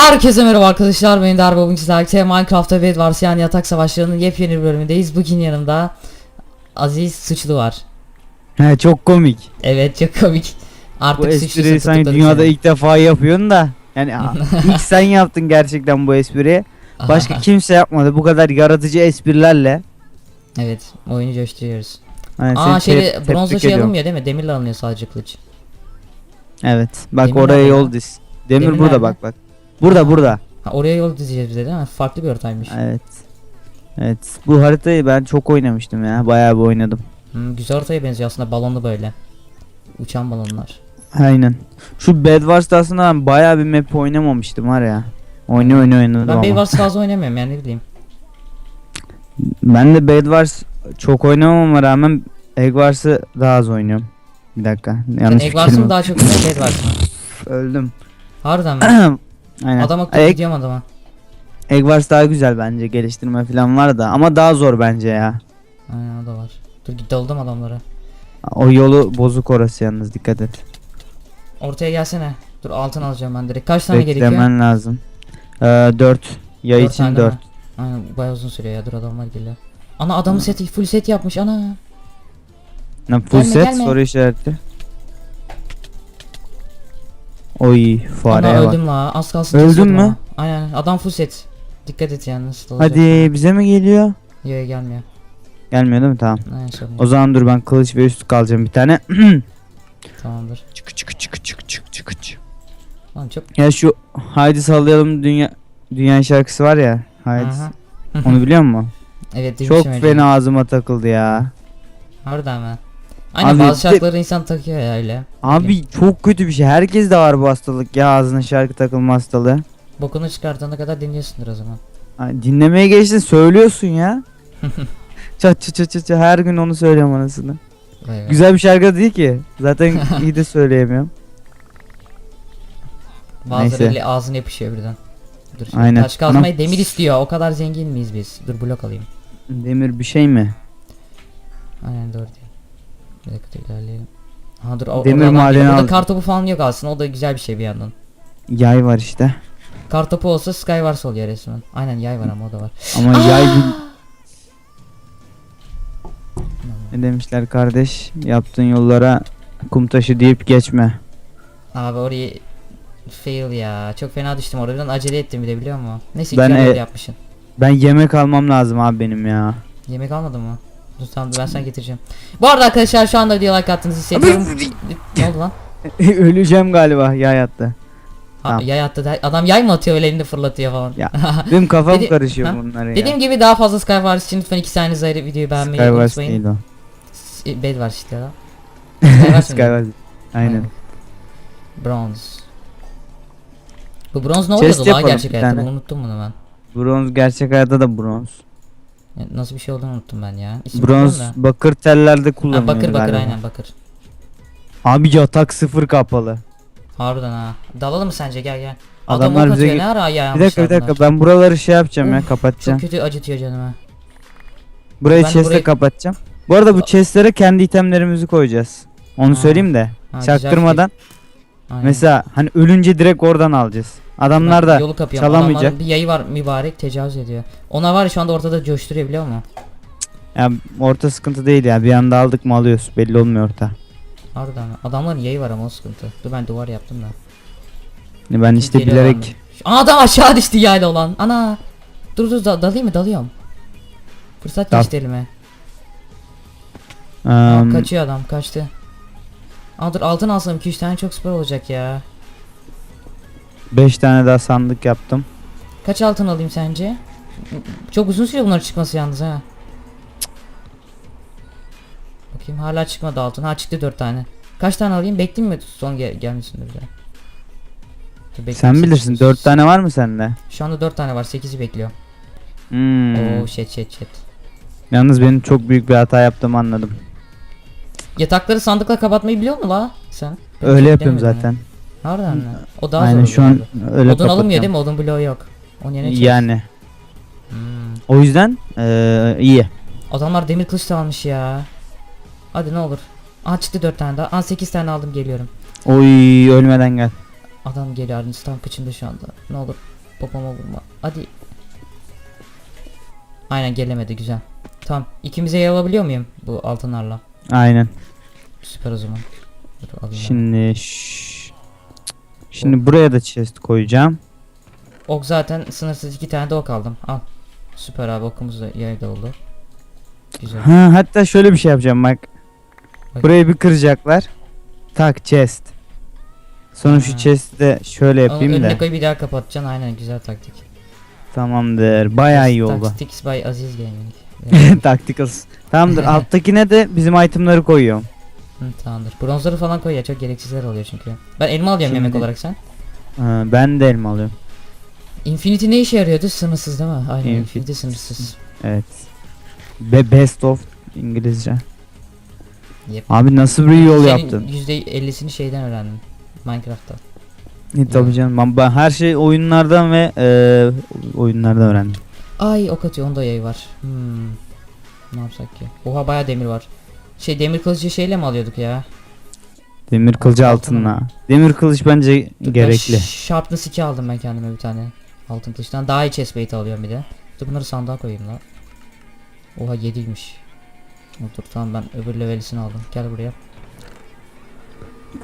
Herkese merhaba arkadaşlar ben Darbe bugün sizlerle Minecraft'ta Bed Wars yani yatak savaşlarının yepyeni bir bölümündeyiz. Bugün yanımda Aziz Suçlu var. He çok komik. Evet çok komik. Artık Bu espriyi sen dünyada seni. ilk defa yapıyorsun da. Yani ilk sen yaptın gerçekten bu espriyi. Başka kimse yapmadı bu kadar yaratıcı esprilerle. Evet oyunu coşturuyoruz. Yani Aa seni te- şeyle bronzla şey alınmıyor değil mi? Demirle alınıyor sadece kılıç. Evet. Bak Demir oraya yol diz. Demir, Demir burada nerede? bak bak. Burada burada. Ha, oraya yol dizeceğiz bize değil mi? Farklı bir haritaymış. Evet. Evet. Bu haritayı ben çok oynamıştım ya. Bayağı bir oynadım. Hmm, güzel haritaya benziyor aslında balonlu böyle. Uçan balonlar. Aynen. Şu Bed Wars'ta aslında ben bayağı bir map oynamamıştım var ya. Oyna oyna oynadım Ben ama. Bed Wars fazla oynamıyorum yani ne bileyim. Ben de Bed Wars çok oynamama rağmen Egg Wars'ı daha az oynuyorum. Bir dakika. Yanlış Egg Wars'ı daha çok oynuyorsun Bed Wars mı? Öldüm. Harbiden mi? Aynen. Adam akıllı Egg, gidiyorum adama. Egg Wars daha güzel bence. Geliştirme falan var da. Ama daha zor bence ya. Aynen o da var. Dur git daldım adamlara. O yolu bozuk orası yalnız dikkat et. Ortaya gelsene. Dur altın alacağım ben direkt. Kaç tane gerekiyor? Beklemen lazım. Ee, 4. Yay Dört için 4. mi? Aynen bayağı uzun sürüyor ya dur adamlar geliyor. Ana adamın seti full set yapmış ana. Ne full Gelme, set gelme. soru işareti. Oy Ana fareye bak. öldüm la az kalsın Öldün kesiyordum mü? ama. Aynen adam full set. Dikkat et yani nasıl olacak. Hadi bize mi geliyor? Yok gelmiyor. Gelmiyor değil mi? Tamam. Aynen sorun O zaman dur ben kılıç ve üst kalacağım bir tane. Tamamdır. çık çık çık çık çık çık çık. Lan çok. Ya şu Haydi sallayalım dünya dünya şarkısı var ya. Haydi. Aha. Onu biliyor musun? evet Çok önce. fena ağzıma takıldı ya. Harbiden mi? Aynen Abi bazı de- şarkıları insan takıyor ya öyle. Abi çok kötü bir şey. Herkes de var bu hastalık ya ağzına şarkı takılma hastalığı. Bokunu çıkartana kadar dinliyorsundur o zaman. Ay, dinlemeye geçtin söylüyorsun ya. çat çat çat çat çat, her gün onu söylüyorum anasını. Vay be. Güzel bir şarkı değil ki. Zaten iyi de söyleyemiyorum. Bazıları Neyse. öyle ağzına yapışıyor birden. Dur şimdi Aynen. taş kazmayı demir istiyor. O kadar zengin miyiz biz? Dur blok alayım. Demir bir şey mi? Aynen doğru. Bir dakika ilerleyelim. Ha dur o, Demir oradan madeni geliyor. Orada al. kartopu falan yok aslında. O da güzel bir şey bir yandan. Yay var işte. Kartopu olsa Skywars oluyor resmen. Aynen yay var ama o da var. Ama yay bil- Ne demişler kardeş? Yaptığın yollara kum taşı deyip geçme. Abi orayı fail ya. Çok fena düştüm orada. Birden acele ettim bir de biliyor musun? Neyse Ben ben e- yapmışsın. Ben yemek almam lazım abi benim ya. Yemek almadın mı? Dur tamam ben sana getireceğim. Bu arada arkadaşlar şu anda video like attığınızı hissediyorum. ne oldu lan? Öleceğim galiba yay attı. Ha, Tamam. yay attı da- Adam yay mı atıyor öyle elinde fırlatıyor falan. Ya, Benim kafam Dedi- karışıyor Ha? bunlara ya. Dediğim gibi daha fazla Skywars için lütfen iki saniyenizi ayırıp videoyu beğenmeyi Skywars unutmayın. değil o. S- Bed var işte ya. Skywars? Skywars. Aynen. Bronze. Bu bronz ne oluyordu lan gerçek hayatta? Unuttum bunu ben. Bronz gerçek hayatta da bronz. Ya Nasıl bir şey olduğunu unuttum ben ya. İsmi Bronz unuttum bakır tellerde da. Ha, kullanılıyor bakır bakır galiba. aynen bakır. Abi yatak sıfır kapalı. Harbiden ha. Dalalım mı sence gel gel. Adamlar Adam bize atıyor ne ara ya Bir dakika bir dakika ben buraları şey yapacağım ya kapatacağım. Çok kötü acıtıyor canıma. Burayı chest'e burayı- kapatacağım. Bu arada bu chest'lere kendi itemlerimizi koyacağız. Onu Ha. söyleyeyim de. Ha, güzel Çaktırmadan. Mesela hani ölünce direkt oradan alacağız. Adamlar da yolu kapıyorum. çalamayacak. Adamların bir yayı var mübarek tecavüz ediyor. Ona var ya şu anda ortada coşturuyor biliyor musun? ya orta sıkıntı değil ya. Bir anda aldık mı alıyoruz. Belli olmuyor orta. Harbiden mi? Adamların yayı var ama o sıkıntı. Dur ben duvar yaptım da. Yani Ben işte Geliyorlar bilerek Aa, adam aşağı düştü yayla olan. Ana. Dur dur da, dalayım mı dalıyorum. Fırsat Dal. geçti elime. Aa, Eee, kaçıyor adam kaçtı. Aa dur altın alsam 2-3 tane çok süper olacak ya. 5 tane daha sandık yaptım. Kaç altın alayım sence? Çok uzun sürüyor bunların çıkması yalnız ha. Bakayım hala çıkmadı altın. Ha çıktı 4 tane. Kaç tane alayım? Bekleyeyim mi son gel gelmesin. Dur, bekleyeyim, Sen bilirsin 4 tane var mı sende? Şu anda 4 tane var 8'i bekliyor. Hmm. Oo shit shit shit. Yalnız benim çok büyük bir hata yaptığımı anladım. Yatakları sandıkla kapatmayı biliyor musun la sen? Öyle yapıyorum zaten. ya. Harbiden mi? O daha Aynen zor şu an öyle Odun alınmıyor değil mi? Odun bloğu yok. Onun yerine chest. Yani. Hmm. O yüzden eee, iyi. Adamlar demir kılıç da almış ya. Hadi ne olur. Aa çıktı 4 tane daha. Aa 8 tane aldım geliyorum. Oy ölmeden gel. Adam geliyor Arnis tam kıçımda şu anda. Ne olur. Popoma vurma. Hadi. Aynen gelemedi güzel. Tamam. İkimize yer alabiliyor muyum bu altınlarla? Aynen. Süper o zaman. Dur. Şimdi şşş. Şimdi buraya da chest koyacağım. Ok zaten sınırsız iki tane de ok aldım. Al. Süper abi okumuz da yerde oldu. Güzel. Ha hatta şöyle bir şey yapacağım bak. Bak. Burayı bir kıracaklar. Tak chest. Sonra şu Ha. chest'i de şöyle yapayım önüne da. koy bir daha kapatacaksın. Aynen güzel taktik. Tamamdır. Bayağı iyi oldu. Tactics by Aziz Gaming. Tacticals. Tamamdır. Alttakine de bizim itemları koyuyorum. Hı, tamamdır. Bronzları falan koy ya çok gereksizler oluyor çünkü. Ben elma alıyorum Şimdi- yemek olarak sen. Ha, ben de elma alıyorum. Infinity ne işe yarıyordu? Sınırsız değil mi? Aynen Infinity. Infinity sınırsız. Evet. Be best of İngilizce. Yep. Abi nasıl bir yol yaptın? Senin %50'sini şeyden öğrendim. Minecraft'ta. E, tabii canım. Ben, ben her şey oyunlardan ve e, oyunlardan öğrendim. Ay ok atıyor onda yay var. Hmm. Ne yapsak ki? Oha baya demir var. Şey demir kılıcı şeyle mi alıyorduk ya? Demir kılıcı altınla. Demir kılıç bence Dur, ben gerekli. ş- Sharpness 2 aldım ben kendime bir tane. Altın kılıçtan. Daha iyi chestplate alıyorum bir de. Dur bunları sandığa koyayım la. Oha 7'ymiş. Dur tamam ben öbür levelisini aldım. Gel buraya.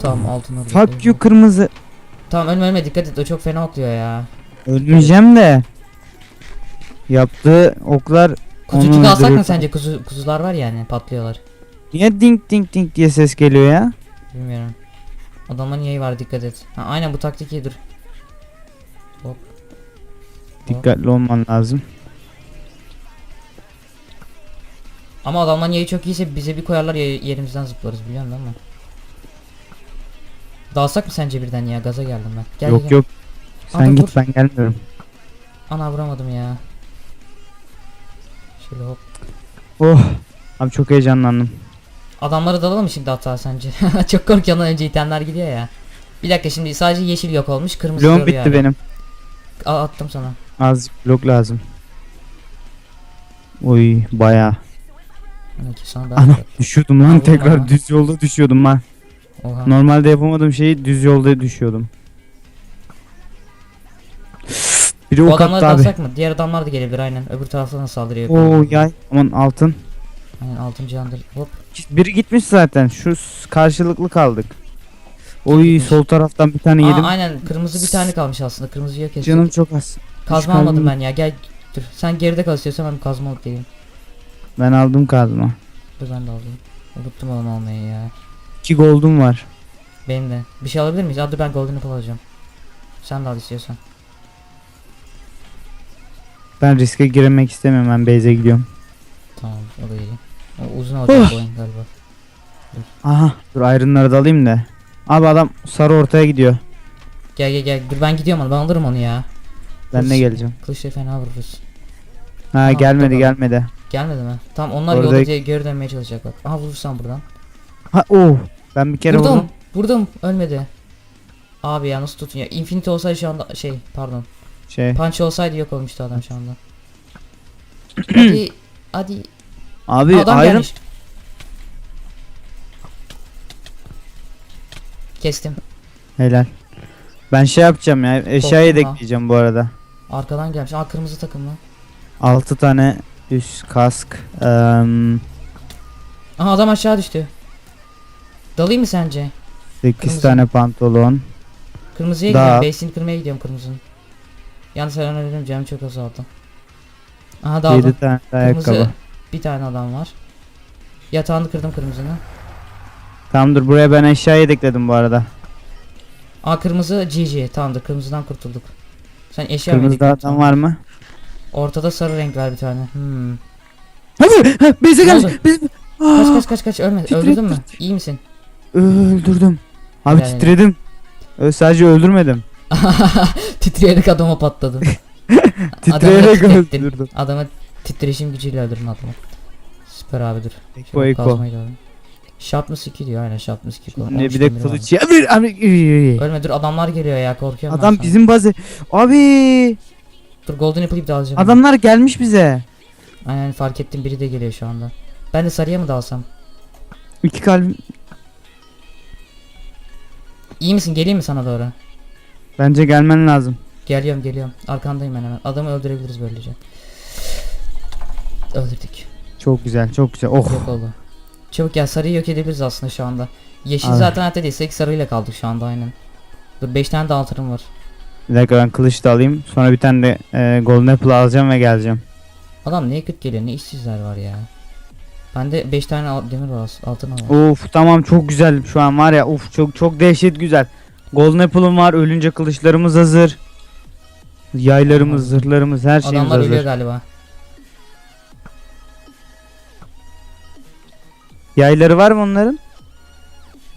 Tamam altınları Fuck you kırmızı. Tamam ölme ölme dikkat et o çok fena okluyor ya. Ölmeyeceğim de. Yaptığı oklar Kuzucuk Onu alsak mı sence? Kuzu, kuzular var yani patlıyorlar. Niye ding ding ding diye ses geliyor ya? Bilmiyorum. Adamların yayı var dikkat et. Ha, aynen bu taktik iyidir. Hop. Dikkatli olman lazım. Ama adamların yayı çok iyiyse bize bir koyarlar ya- yerimizden zıplarız biliyorsun değil mi? Dalsak mı sence birden ya? Gaza geldim ben. Gel yok gel. yok. Sen dur, git dur. ben gelmiyorum. Ana vuramadım ya. Şöyle hop. Oh. Abi çok heyecanlandım. Adamları dalalım şimdi hatta sence? çok korkuyorum önce itemler gidiyor ya. Bir dakika şimdi sadece yeşil yok olmuş kırmızı Bloğum bitti hala. benim. Al attım sana. Az blok lazım. Oy baya. Hani sana daha Ana düşüyordum lan tekrar düz yolda düşüyordum lan. Oha. Normalde yapamadığım şeyi düz yolda düşüyordum. Biri Bu ok adamları attı abi. dalsak mı? Diğer adamlar da gelebilir aynen. Öbür taraftan da saldırıyor. Oo yay. Aman altın. Aynen 6. candır. Hop. Biri gitmiş zaten. Şu karşılıklı kaldık. Oy sol taraftan bir tane Aa, yedim. aynen kırmızı bir tane kalmış aslında. Kırmızı yok kestik. Canım çok az. Kazma Üç almadım kalbim- ben ya. Gel dur. Sen geride kal istiyorsan ben bir kazma alıp geleyim. Ben aldım kazma. Dur ben de alayım. Unuttum onu almayı ya. 2 gold'um var. Benim de. Bir şey alabilir miyiz? Aa, dur ben golden apple alacağım. Sen de al istiyorsan. Ben riske girmek istemiyorum. Ben base'e gidiyorum. Tamam o da iyi. Uzun olacak bu oyun galiba. Aha. Dur iron'ları da alayım da. Abi adam sarı ortaya gidiyor. Gel gel gel. Dur ben gidiyorum onu. Ben alırım onu ya. Ben de Kılıç- geleceğim. Kılıçla fena vururuz. Ha Aa, gelmedi tamam. gelmedi. Gelmedi mi? Tamam onlar Orada- yolda geri dönmeye çalışacak bak. Aha vurursan buradan. Ha oh. Ben bir kere vurdum. Vurdum. Ölmedi. Abi ya nasıl tutun ya? Infinity olsaydı şu anda şey pardon. Şey. Punch olsaydı yok olmuştu adam şu anda. hadi hadi. Abi adam iron gelmiş. Kestim. Helal. Ben şey yapacağım ya. Eşya Korktum ha. yedekleyeceğim bu arada. Arkadan gelmiş. Aa kırmızı takımlı. 6 tane üst kask. Eee Aha adam aşağı düştü. Dalayım mı sence? 8 Kırmızı. tane pantolon. Kırmızıya Daha- gidiyorum. Base'ini kırmaya gidiyorum kırmızının. Yalnız her an ölürüm canım çok azaldı. Aha daldım. 7 tane de Kırmızı ayakkabı. Bir tane adam var. Yatağını kırdım kırmızının. Tamamdır buraya ben eşya yedekledim bu arada. Aa kırmızı GG tamamdır kırmızıdan kurtulduk. Sen eşya Kırmızı verdik, adam var mı? Ortada sarı renk var bir tane. Hmm. Hadi bize Ne gel. Kaç kaç kaç kaç ölme. Öldürdün mü? İyi misin? öldürdüm. Abi Helal, titredim. Ö, sadece öldürmedim. Titreyerek adama patladın. Titreyerek titrettin. öldürdüm. Adamı titreşim gücüyle öldürdün adamı. Süper abi dur. Eko eko. Sharpness 2 diyor aynen Sharpness 2. Ne bir de kılıç ya. Bir abi. Ölme dur adamlar geliyor ya korkuyorum ben Adam bizim bazı. Abi Dur golden apple de alacağım. adamlar gelmiş bize. Aynen fark ettim biri de geliyor şu anda. Ben de sarıya mı dalsam? İki kalbim. İyi misin geleyim mi sana doğru? Bence gelmen lazım. Geliyorum geliyorum. Arkandayım ben hemen. Adamı öldürebiliriz böylece. Öldürdük. Çok güzel çok güzel. Oh. Yok oldu. Çabuk gel sarıyı yok edebiliriz aslında şu anda. Yeşil Abi. zaten hatta değilsek sarıyla kaldık şu anda aynen. Dur 5 tane de altınım var. Bir dakika ben kılıç da alayım. Sonra bir tane de e, golden apple alacağım ve geleceğim. Adam ne kötü geliyor ne işsizler var ya. Bende 5 tane al- demir var altın var. Of tamam çok güzel şu an var ya of çok çok dehşet güzel. Golden apple'ım var ölünce kılıçlarımız hazır. Yaylarımız, zırhlarımız her şeyimiz Adamlar hazır. ölüyor galiba. Yayları var mı onların?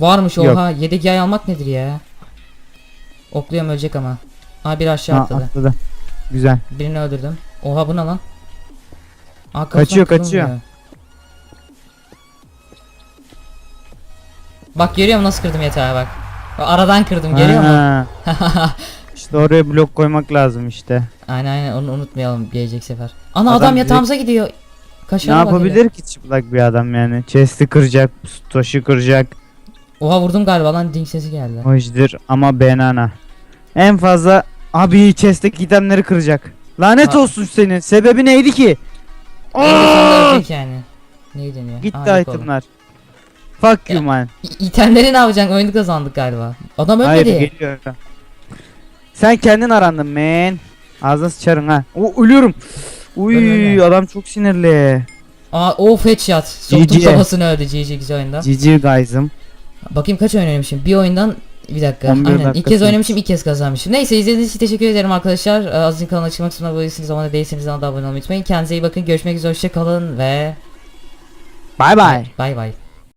Varmış oha yedek yay almak nedir ya? Okluyorum ölecek ama. Aa bir aşağı Ha, atladı. atladı. Güzel. Birini öldürdüm. Oha bu ne lan? Aa, Kaçıyor, kaçıyor. vuruyor. Bak görüyor musun nasıl kırdım yatağı bak. Aradan kırdım görüyor musun? İşte oraya blok koymak lazım işte. aynen aynen onu unutmayalım gelecek sefer. Ana Adam adam, direkt- yatağımıza gidiyor. Ne yapabilir ki çıplak bir adam yani? Chest'i kıracak, taşı kıracak. Oha vurdum galiba lan ding sesi geldi. Hoşdur ama banana. En fazla abi chest'teki itemleri kıracak. Lanet Ha. olsun senin. Sebebi neydi ki? Aa! yani. Neyi deniyor? Gitti Aa, yok oldu. itemler. Fuck you man. İtemleri ne yapacaksın? Oyunu kazandık galiba. Adam Hayır ölmedi. geliyor. Sen kendin arandın man. Ağzına sıçarım ha. O ölüyorum. Uy adam çok sinirli. Aa of headshot. Soktum GG. kafasını öldü GG güzel oyunda. GG guys'ım. Bakayım kaç oyun oynamışım. Bir oyundan bir dakika. 11 Aynen. İlk kez oynamışım, ilk kez kazanmışım. Neyse izlediğiniz için teşekkür ederim arkadaşlar. Ee, Aziz'in kanalına çıkmak için abone değilseniz abone değilseniz de abone olmayı unutmayın. Kendinize iyi bakın. Görüşmek üzere. Hoşça kalın ve Bye bye. bay bay.